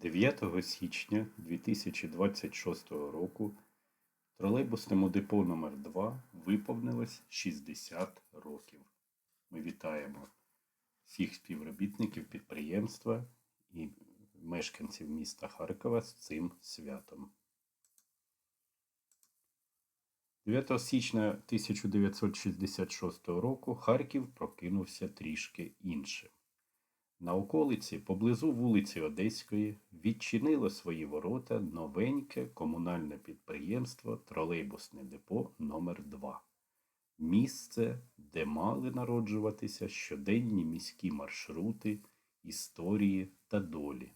9 січня 2026 року тролейбусному депо номер 2 виповнилось 60 років. Ми вітаємо всіх співробітників підприємства і мешканців міста Харкова з цим святом. 9 січня 1966 року Харків прокинувся трішки іншим. На околиці, поблизу вулиці Одеської, відчинило свої ворота новеньке комунальне підприємство Тролейбусне депо номер 2 Місце, де мали народжуватися щоденні міські маршрути, історії та долі.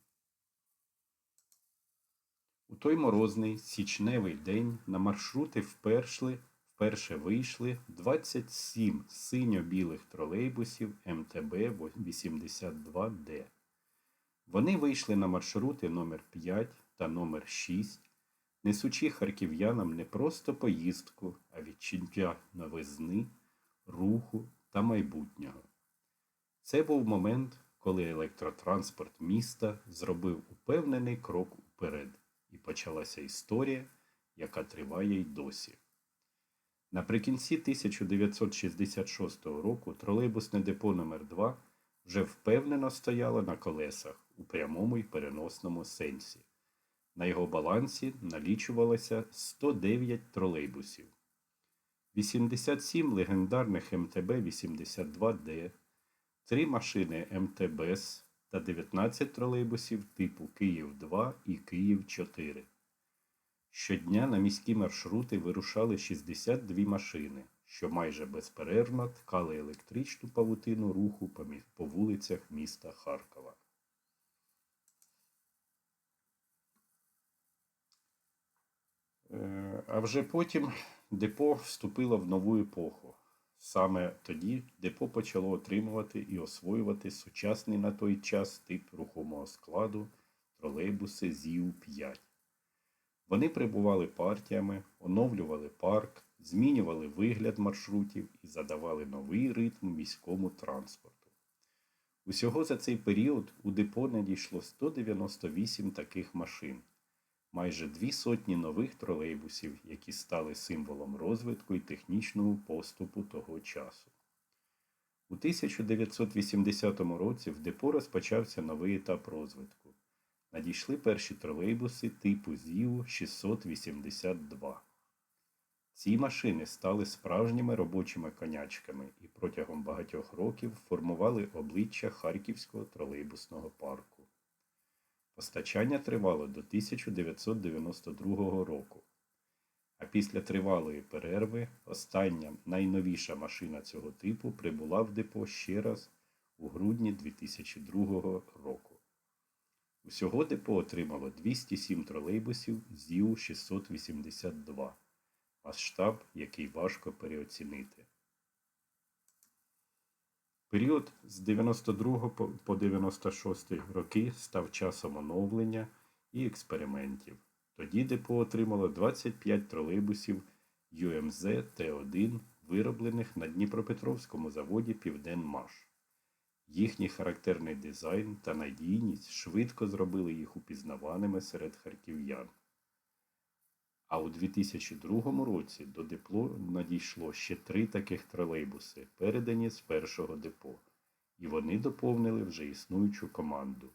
У той морозний січневий день на маршрути вперше, вперше вийшли 27 синьо-білих тролейбусів МТБ 82Д. Вони вийшли на маршрути номер 5 та номер 6, несучи харків'янам не просто поїздку, а відчуття новизни, руху та майбутнього. Це був момент, коли електротранспорт міста зробив упевнений крок уперед, і почалася історія, яка триває й досі. Наприкінці 1966 року тролейбусне депо номер 2 вже впевнено стояло на колесах у прямому і переносному сенсі. На його балансі налічувалося 109 тролейбусів, 87 легендарних МТБ-82Д, 3 машини МТБС та 19 тролейбусів типу Київ-2 і Київ-4. Щодня на міські маршрути вирушали 62 машини, що майже безперервно ткали електричну павутину руху по вулицях міста Харкова. Е, А вже потім депо вступило в нову епоху. Саме тоді депо почало отримувати і освоювати сучасний на той час тип рухомого складу тролейбуси ЗІУ-5. Вони прибували партіями, оновлювали парк, змінювали вигляд маршрутів і задавали новий ритм міському транспорту. Усього за цей період у депо надійшло 198 таких машин, майже дві сотні нових тролейбусів, які стали символом розвитку і технічного поступу того часу. У 1980 році в депо розпочався новий етап розвитку. Надійшли перші тролейбуси типу ЗІУ 682. Ці машини стали справжніми робочими конячками і протягом багатьох років формували обличчя Харківського тролейбусного парку. Постачання тривало до 1992 року. А після тривалої перерви остання найновіша машина цього типу прибула в депо ще раз у грудні 2002 року. Усього депо отримало 207 тролейбусів ЗІУ 682, масштаб, який важко переоцінити. Період з 92 по- по 96 роки став часом оновлення і експериментів. Тоді депо отримало 25 тролейбусів ЮМЗ Т1, вироблених на Дніпропетровському заводі Південмаш. Їхній характерний дизайн та надійність швидко зробили їх упізнаваними серед харків'ян. А у 2002 році до депо надійшло ще три таких тролейбуси, передані з першого депо, і вони доповнили вже існуючу команду.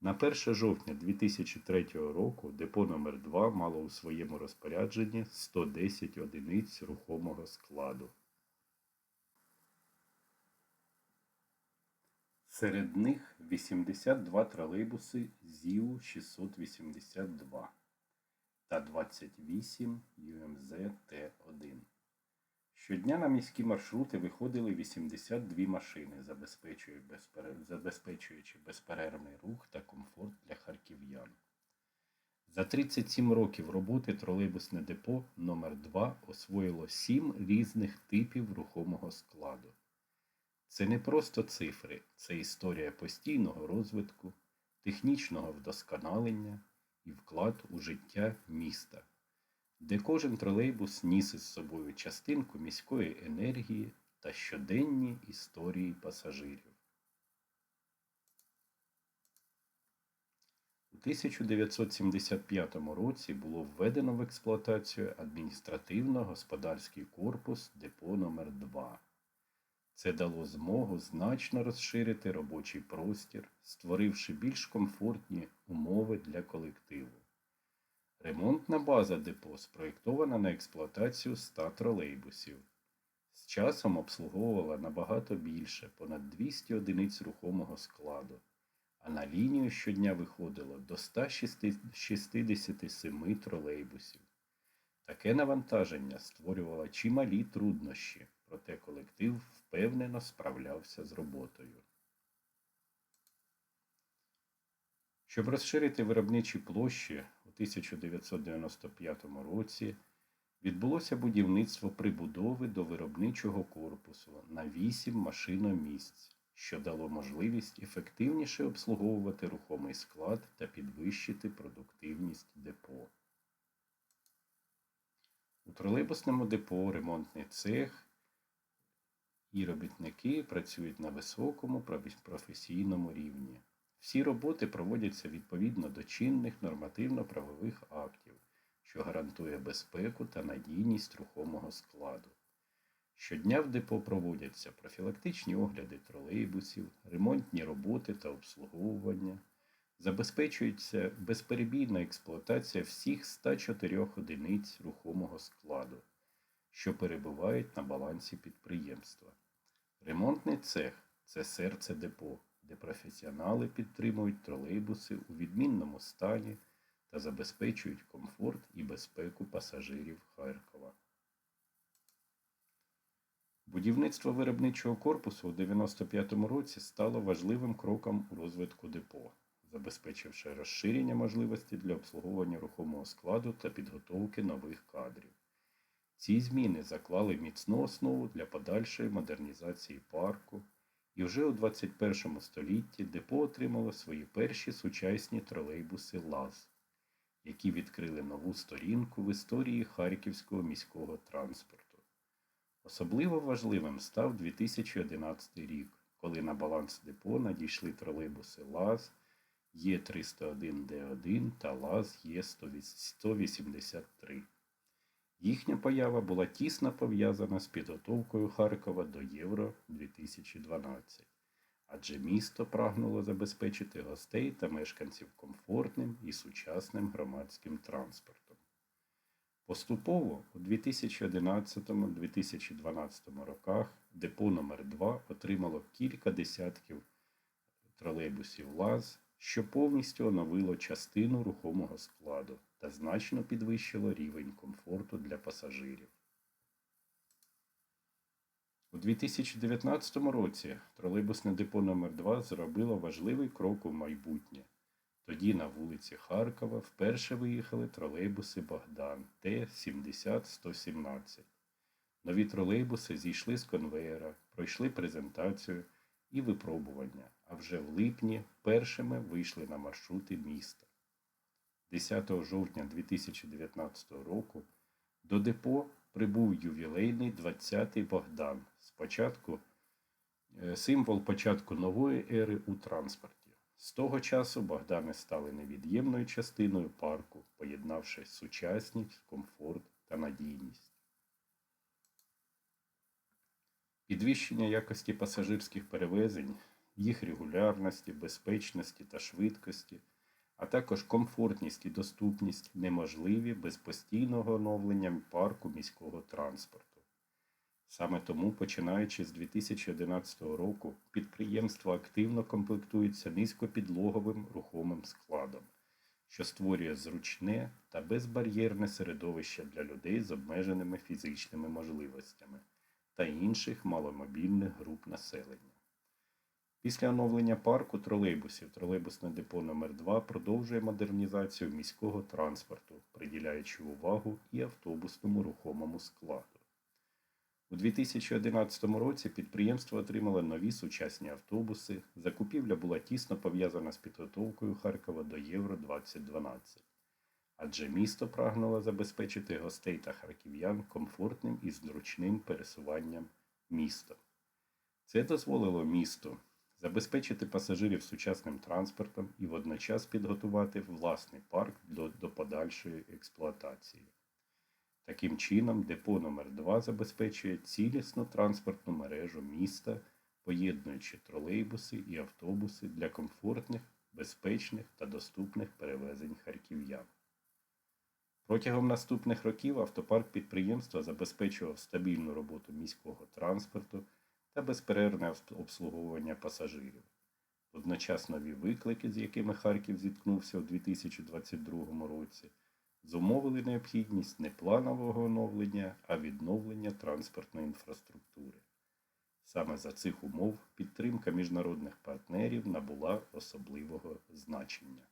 На 1 жовтня 2003 року депо номер 2 мало у своєму розпорядженні 110 одиниць рухомого складу. Серед них 82 тролейбуси ЗІУ 682 та 28 ЮМЗ Т1. Щодня на міські маршрути виходили 82 машини, забезпечуючи безперервний рух та комфорт для харків'ян. За 37 років роботи тролейбусне депо номер 2 освоїло 7 різних типів рухомого складу. Це не просто цифри, це історія постійного розвитку, технічного вдосконалення і вклад у життя міста, де кожен тролейбус ніс із собою частинку міської енергії та щоденні історії пасажирів. У 1975 році було введено в експлуатацію адміністративно-господарський корпус депо номер 2 Це дало змогу значно розширити робочий простір, створивши більш комфортні умови для колективу. Ремонтна база депо спроєктована на експлуатацію 100 тролейбусів. З часом обслуговувала набагато більше, понад 200 одиниць рухомого складу, а на лінію щодня виходило до 167 тролейбусів. Таке навантаження створювало чималі труднощі, проте колектив впевнено справлявся з роботою. Щоб розширити виробничі площі у 1995 році відбулося будівництво прибудови до виробничого корпусу на 8 машиномісць, що дало можливість ефективніше обслуговувати рухомий склад та підвищити продуктивність депо. У тролейбусному депо ремонтний цех і робітники працюють на високому професійному рівні. Всі роботи проводяться відповідно до чинних нормативно-правових актів, що гарантує безпеку та надійність рухомого складу. Щодня в депо проводяться профілактичні огляди тролейбусів, ремонтні роботи та обслуговування, забезпечується безперебійна експлуатація всіх 104 одиниць рухомого складу, що перебувають на балансі підприємства. Ремонтний цех це серце депо, де професіонали підтримують тролейбуси у відмінному стані та забезпечують комфорт і безпеку пасажирів Харкова. Будівництво виробничого корпусу у 95-му році стало важливим кроком у розвитку депо, забезпечивши розширення можливостей для обслуговування рухомого складу та підготовки нових кадрів. Ці зміни заклали міцну основу для подальшої модернізації парку, і вже у 21 столітті депо отримало свої перші сучасні тролейбуси ЛАЗ, які відкрили нову сторінку в історії харківського міського транспорту. Особливо важливим став 2011 рік, коли на баланс депо надійшли тролейбуси ЛАЗ Є301Д1 та ЛАЗ Є183. Їхня поява була тісно пов'язана з підготовкою Харкова до Євро 2012, адже місто прагнуло забезпечити гостей та мешканців комфортним і сучасним громадським транспортом. Поступово у 2011-2012 роках депо номер 2 отримало кілька десятків тролейбусів ЛАЗ, що повністю оновило частину рухомого складу та значно підвищило рівень комфорту для пасажирів. У 2019 році тролейбусне депо номер 2 зробило важливий крок у майбутнє. Тоді на вулиці Харкова вперше виїхали тролейбуси Богдан Т-70-117. Нові тролейбуси зійшли з конвеєра, пройшли презентацію і випробування, а вже в липні першими вийшли на маршрути міста. 10 жовтня 2019 року до депо прибув ювілейний 20-й Богдан, спочатку е, символ початку нової ери у транспорті. З того часу Богдани стали невід'ємною частиною парку, поєднавши сучасність, комфорт та надійність. Підвищення якості пасажирських перевезень, їх регулярності, безпечності та швидкості, а також комфортність і доступність неможливі без постійного оновлення парку міського транспорту. Саме тому, починаючи з 2011 року, підприємство активно комплектується низькопідлоговим рухомим складом, що створює зручне та безбар'єрне середовище для людей з обмеженими фізичними можливостями та інших маломобільних груп населення. Після оновлення парку тролейбусів тролейбусне депо номер 2 продовжує модернізацію міського транспорту, приділяючи увагу і автобусному рухомому складу. У 2011 році підприємство отримало нові сучасні автобуси. Закупівля була тісно пов'язана з підготовкою Харкова до Євро 2012, адже місто прагнуло забезпечити гостей та харків'ян комфортним і зручним пересуванням містом. Це дозволило місту забезпечити пасажирів сучасним транспортом і водночас підготувати власний парк до, до подальшої експлуатації. Таким чином, депо номер 2 забезпечує цілісну транспортну мережу міста, поєднуючи тролейбуси і автобуси для комфортних, безпечних та доступних перевезень харків'ян. Протягом наступних років автопарк підприємства забезпечував стабільну роботу міського транспорту та безперервне обслуговування пасажирів. Водночас нові виклики, з якими Харків зіткнувся у 2022 році, зумовили необхідність не планового оновлення, а відновлення транспортної інфраструктури. Саме за цих умов підтримка міжнародних партнерів набула особливого значення.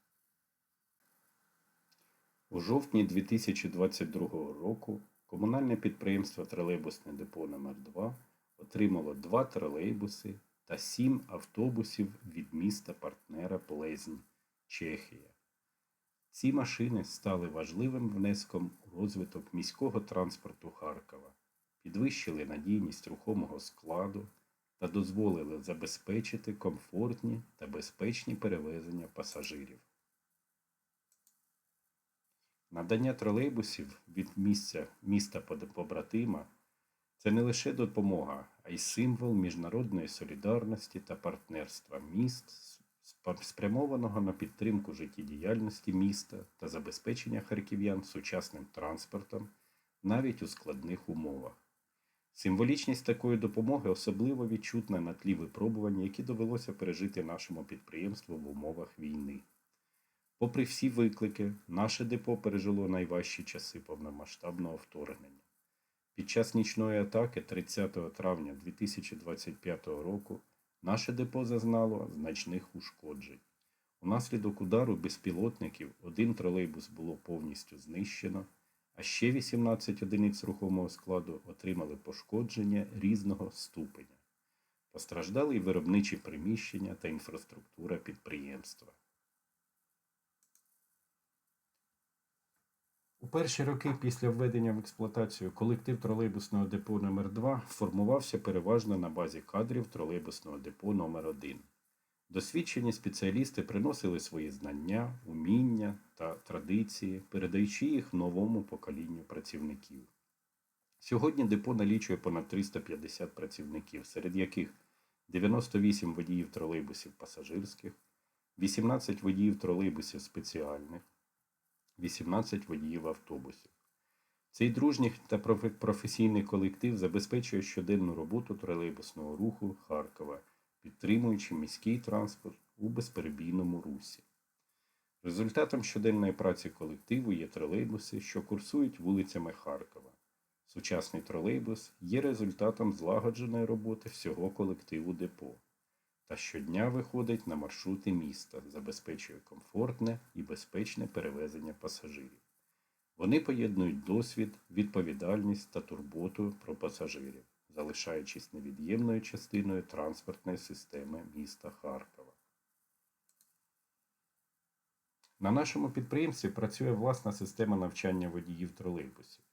У жовтні 2022 року комунальне підприємство Тролейбусне депо номер 2 отримало два тролейбуси та сім автобусів від міста партнера Плезнь, Чехія. Ці машини стали важливим внеском у розвиток міського транспорту Харкова, підвищили надійність рухомого складу та дозволили забезпечити комфортні та безпечні перевезення пасажирів. Надання тролейбусів від місця міста побратима це не лише допомога, а й символ міжнародної солідарності та партнерства міст, спрямованого на підтримку життєдіяльності міста та забезпечення харків'ян сучасним транспортом навіть у складних умовах. Символічність такої допомоги особливо відчутна на тлі випробувань, які довелося пережити нашому підприємству в умовах війни. Попри всі виклики, наше депо пережило найважчі часи повномасштабного вторгнення. Під час нічної атаки 30 травня 2025 року наше депо зазнало значних ушкоджень. Унаслідок удару безпілотників один тролейбус було повністю знищено, а ще 18 одиниць рухомого складу отримали пошкодження різного ступеня. Постраждали й виробничі приміщення та інфраструктура підприємства. Перші роки після введення в експлуатацію колектив тролейбусного депо номер 2 формувався переважно на базі кадрів тролейбусного депо номер 1 Досвідчені спеціалісти приносили свої знання, уміння та традиції, передаючи їх новому поколінню працівників. Сьогодні депо налічує понад 350 працівників, серед яких 98 водіїв тролейбусів пасажирських, 18 водіїв тролейбусів спеціальних, 18 водіїв автобусів. Цей дружній та професійний колектив забезпечує щоденну роботу тролейбусного руху Харкова, підтримуючи міський транспорт у безперебійному русі. Результатом щоденної праці колективу є тролейбуси, що курсують вулицями Харкова. Сучасний тролейбус є результатом злагодженої роботи всього колективу депо та щодня виходить на маршрути міста, забезпечує комфортне і безпечне перевезення пасажирів. Вони поєднують досвід, відповідальність та турботу про пасажирів, залишаючись невід'ємною частиною транспортної системи міста Харкова. На нашому підприємстві працює власна система навчання водіїв тролейбусів.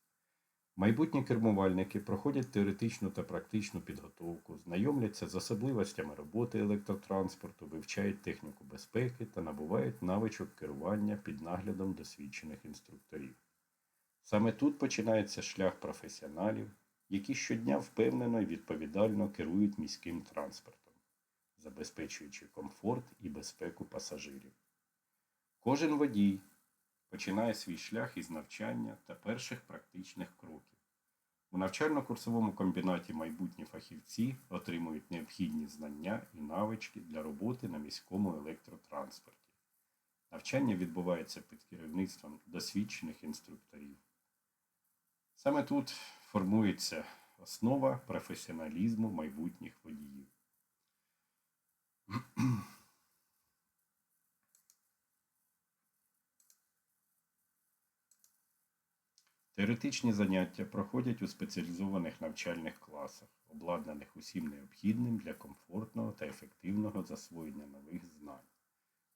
Майбутні кермувальники проходять теоретичну та практичну підготовку, знайомляться з особливостями роботи електротранспорту, вивчають техніку безпеки та набувають навичок керування під наглядом досвідчених інструкторів. Саме тут починається шлях професіоналів, які щодня впевнено і відповідально керують міським транспортом, забезпечуючи комфорт і безпеку пасажирів. Кожен водій починає свій шлях із навчання та перших практичних кроків. У навчально-курсовому комбінаті майбутні фахівці отримують необхідні знання і навички для роботи на міському електротранспорті. Навчання відбувається під керівництвом досвідчених інструкторів. Саме тут формується основа професіоналізму майбутніх водіїв. Теоретичні заняття проходять у спеціалізованих навчальних класах, обладнаних усім необхідним для комфортного та ефективного засвоєння нових знань.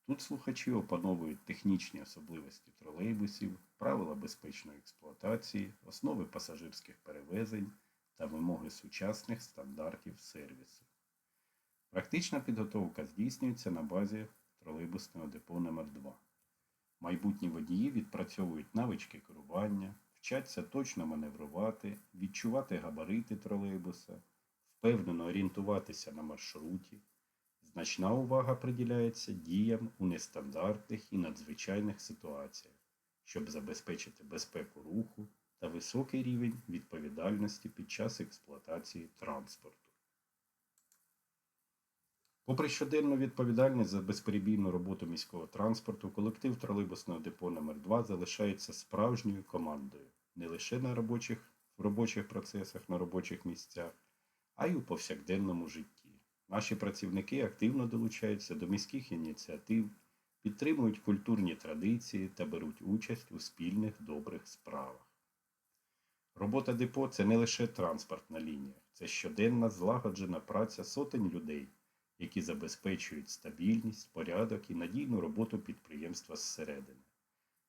Тут слухачі опановують технічні особливості тролейбусів, правила безпечної експлуатації, основи пасажирських перевезень та вимоги сучасних стандартів сервісу. Практична підготовка здійснюється на базі тролейбусного депо номер 2 Майбутні водії відпрацьовують навички керування, вчаться точно маневрувати, відчувати габарити тролейбуса, впевнено орієнтуватися на маршруті. Значна увага приділяється діям у нестандартних і надзвичайних ситуаціях, щоб забезпечити безпеку руху та високий рівень відповідальності під час експлуатації транспорту. Попри щоденну відповідальність за безперебійну роботу міського транспорту, колектив тролейбусного депо номер 2 залишається справжньою командою не лише на робочих, в робочих процесах, на робочих місцях, а й у повсякденному житті. Наші працівники активно долучаються до міських ініціатив, підтримують культурні традиції та беруть участь у спільних добрих справах. Робота депо це не лише транспортна лінія, це щоденна злагоджена праця сотень людей, які забезпечують стабільність, порядок і надійну роботу підприємства зсередини.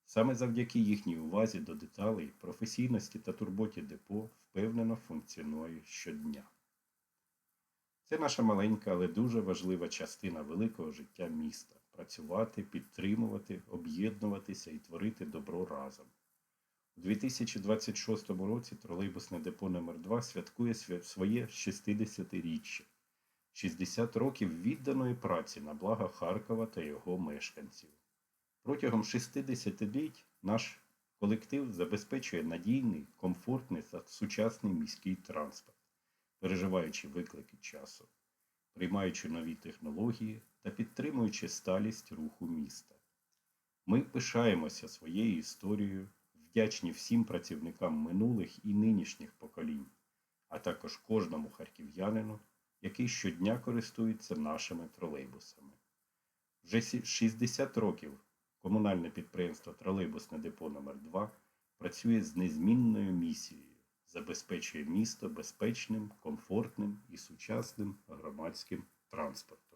Саме завдяки їхній увазі до деталей, професійності та турботі депо впевнено функціонує щодня. Це наша маленька, але дуже важлива частина великого життя міста працювати, підтримувати, об'єднуватися і творити добро разом. У 2026 році тролейбусне депо номер 2 святкує своє 60-річчя. 60 років відданої праці на благо Харкова та його мешканців. Протягом 60 літь наш колектив забезпечує надійний, комфортний та сучасний міський транспорт, переживаючи виклики часу, приймаючи нові технології та підтримуючи сталість руху міста. Ми пишаємося своєю історією, вдячні всім працівникам минулих і нинішніх поколінь, а також кожному харків'янину, який щодня користується нашими тролейбусами. Вже 60 років комунальне підприємство Тролейбусне депо номер 2 працює з незмінною місією, забезпечує місто безпечним, комфортним і сучасним громадським транспортом.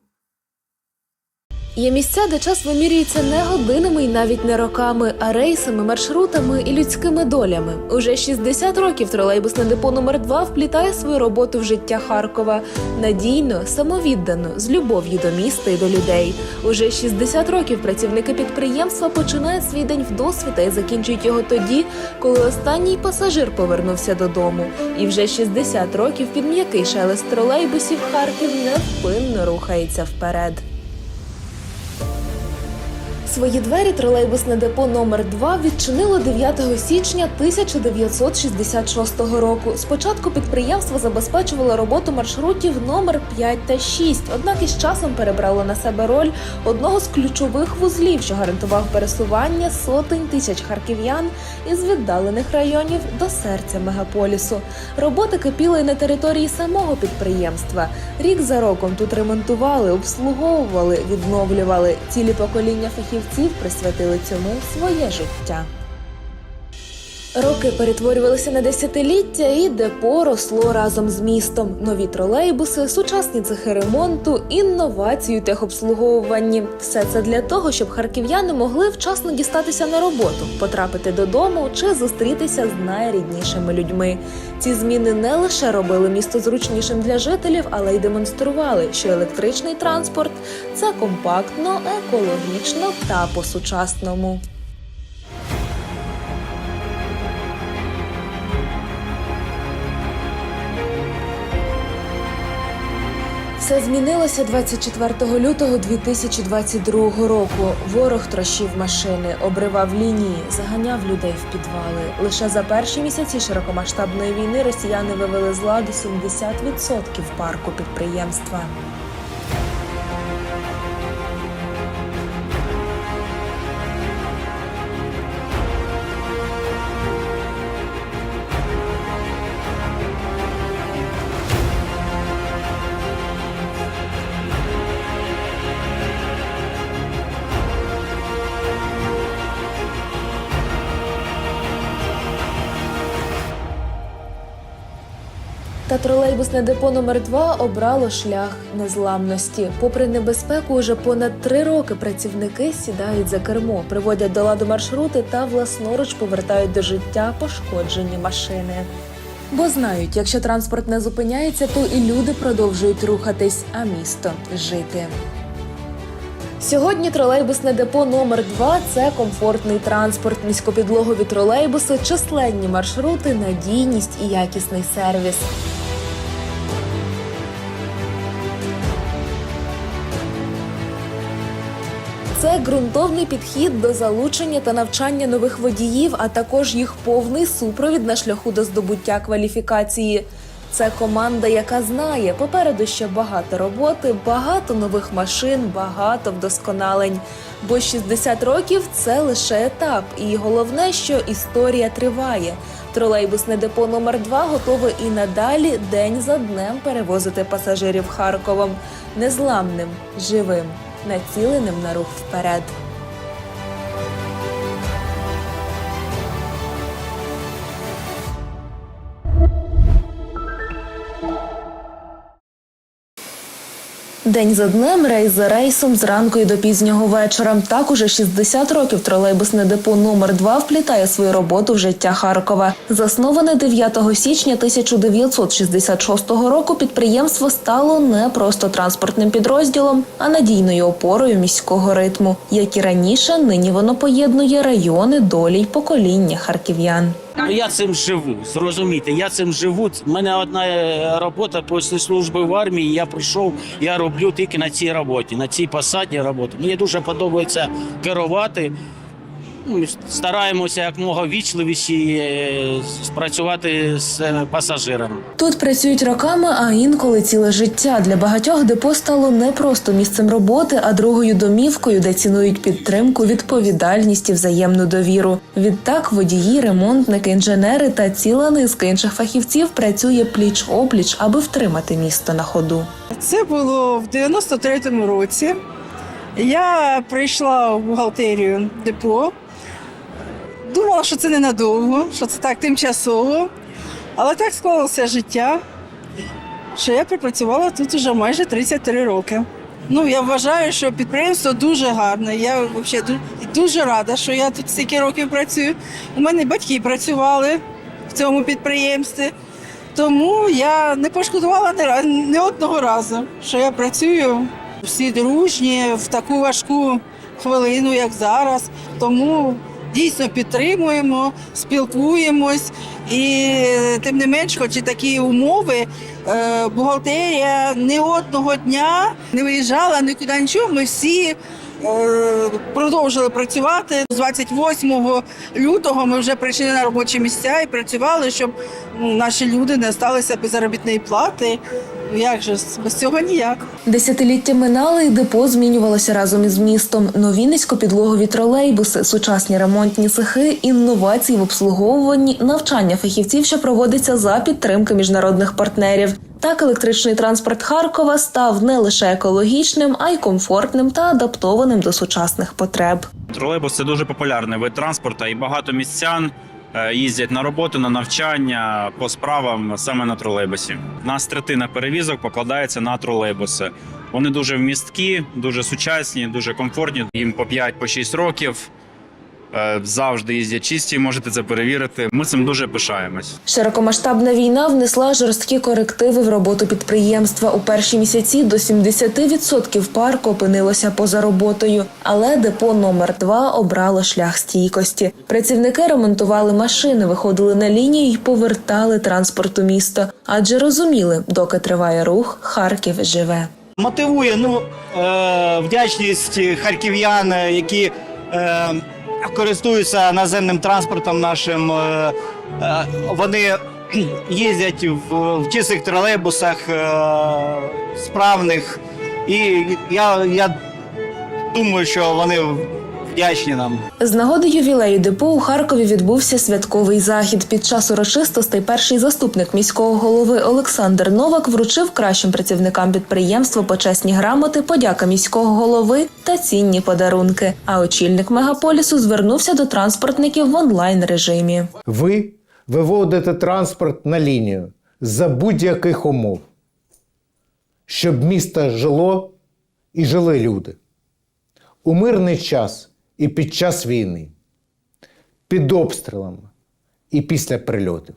Є місця, де час вимірюється не годинами і навіть не роками, а рейсами, маршрутами і людськими долями. Уже 60 років тролейбусне депо номер 2 вплітає свою роботу в життя Харкова надійно, самовіддано, з любов'ю до міста і до людей. Уже 60 років працівники підприємства починають свій день вдосвіта і закінчують його тоді, коли останній пасажир повернувся додому. І вже 60 років під м'який шелест тролейбусів Харків невпинно рухається вперед. Свої двері тролейбусне депо номер 2 відчинило 9 січня 1966 року. Спочатку підприємство забезпечувало роботу маршрутів номер 5 та 6, однак із часом перебрало на себе роль одного з ключових вузлів, що гарантував пересування сотень тисяч харків'ян із віддалених районів до серця мегаполісу. Робота кипіла і на території самого підприємства. Рік за роком тут ремонтували, обслуговували, відновлювали. Цілі покоління фахівців присвятили цьому своє життя. Роки перетворювалися на десятиліття, і депо росло разом з містом. Нові тролейбуси, сучасні цехи ремонту, інновації у техобслуговуванні. Все це для того, щоб харків'яни могли вчасно дістатися на роботу, потрапити додому чи зустрітися з найріднішими людьми. Ці зміни не лише робили місто зручнішим для жителів, але й демонстрували, що електричний транспорт це компактно, екологічно та по-сучасному. Все змінилося 24 лютого 2022 року. Ворог трощив машини, обривав лінії, заганяв людей в підвали. Лише за перші місяці широкомасштабної війни росіяни вивели з ладу 70% парку підприємства. Та тролейбусне депо номер 2 обрало шлях незламності. Попри небезпеку, уже понад три роки працівники сідають за кермо, приводять до ладу маршрути та власноруч повертають до життя пошкоджені машини. Бо знають, якщо транспорт не зупиняється, то і люди продовжують рухатись, а місто жити. Сьогодні тролейбусне депо номер 2 це комфортний транспорт, низькопідлогові тролейбуси, численні маршрути, надійність і якісний сервіс. Це ґрунтовний підхід до залучення та навчання нових водіїв, а також їх повний супровід на шляху до здобуття кваліфікації. Це команда, яка знає, попереду ще багато роботи, багато нових машин, багато вдосконалень. Бо 60 років це лише етап, і головне, що історія триває. Тролейбусне депо номер 2 готове і надалі день за днем перевозити пасажирів Харковом незламним, живим, націленим на рух вперед. День за днем, рейс за рейсом, зранку і до пізнього вечора. Так уже 60 років тролейбусне депо номер 2 вплітає свою роботу в життя Харкова. Засноване 9 січня 1966 року, підприємство стало не просто транспортним підрозділом, а надійною опорою міського ритму. Як і раніше, нині воно поєднує райони, долі й покоління харків'ян. Ну, Я цим живу, зрозумійте, я цим живу. У мене одна е, робота після служби в армії. Я прийшов, я роблю тільки на цій роботі, на цій посаді роботи. Мені дуже подобається керувати. Ну, Стараємося якмога вічливіші е, спрацювати з е, пасажирами. Тут працюють роками, а інколи ціле життя. Для багатьох депо стало не просто місцем роботи, а другою домівкою, де цінують підтримку, відповідальність і взаємну довіру. Відтак водії, ремонтники, інженери та ціла низка інших фахівців працює пліч опліч, аби втримати місто на ходу. Це було в 93-му році. Я прийшла в бухгалтерію депо. Думала, що це ненадовго, що це так тимчасово. Але так склалося життя, що я пропрацювала тут уже майже 33 роки. Ну, я вважаю, що підприємство дуже гарне. Я взагалі дуже рада, що я тут стільки років працюю. У мене батьки працювали в цьому підприємстві. Тому я не пошкодувала ні одного разу, що я працюю всі дружні в таку важку хвилину, як зараз. Тому дійсно підтримуємо, спілкуємось. І тим не менш, хоч і такі умови, е, бухгалтерія ні одного дня не виїжджала нікуди нічого. Ми всі е, продовжили працювати. З 28 лютого ми вже прийшли на робочі місця і працювали, щоб ну, наші люди не залишилися без заробітної плати. Як же без цього ніяк. Десятиліття минали, і депо змінювалося разом із містом. Нові низькопідлогові тролейбуси, сучасні ремонтні цехи, інновації в обслуговуванні, навчання фахівців, що проводиться за підтримки міжнародних партнерів. Так, електричний транспорт Харкова став не лише екологічним, а й комфортним та адаптованим до сучасних потреб. Тролейбус це дуже популярний вид транспорту, і багато містян їздять на роботу, на навчання по справам саме на тролейбусі. У Нас третина перевізок покладається на тролейбуси. Вони дуже вмісткі, дуже сучасні, дуже комфортні. Їм по 5-6 років. Е, Завжди їздять чисті, можете це перевірити. Ми цим дуже пишаємось. Широкомасштабна війна внесла жорсткі корективи в роботу підприємства. У перші місяці до 70% парку опинилося поза роботою, але депо номер 2 обрало шлях стійкості. Працівники ремонтували машини, виходили на лінію і повертали транспорт у місто, адже розуміли, доки триває рух, Харків живе. мотивує ну, е, вдячність харків'ян, е, які користуються наземним транспортом нашим. Е, е, вони їздять в, в чистих тролейбусах е, справних. І я, я думаю, що вони вдячні нам. З нагоди ювілею депо у Харкові відбувся святковий захід. Під час урочистостей перший заступник міського голови Олександр Новак вручив кращим працівникам підприємства почесні грамоти, подяка міського голови та цінні подарунки. А очільник мегаполісу звернувся до транспортників в онлайн режимі. Ви виводите транспорт на лінію за будь-яких умов, щоб місто жило і жили люди. У мирний час і під час війни, під обстрілами і після прильотів.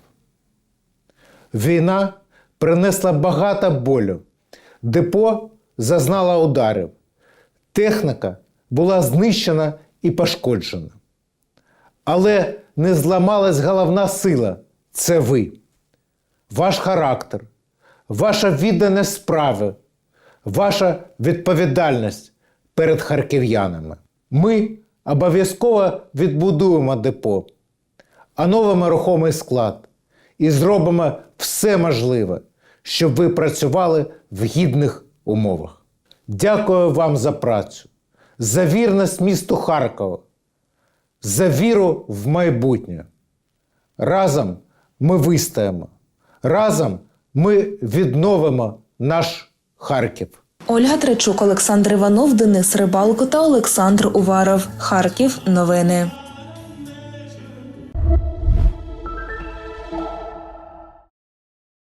Війна принесла багато болю. Депо зазнало ударів. Техніка була знищена і пошкоджена. Але не зламалась головна сила це ви. Ваш характер, ваша відданість справи, ваша відповідальність перед харків'янами. Ми обов'язково відбудуємо депо, а новий рухомий склад і зробимо все можливе, щоб ви працювали в гідних умовах. Дякую вам за працю, за вірність місту Харкова, за віру в майбутнє. Разом ми вистоїмо. Разом ми відновимо наш Харків. Ольга Тречук, Олександр Іванов, Денис Рибалко та Олександр Уваров. Харків. Новини.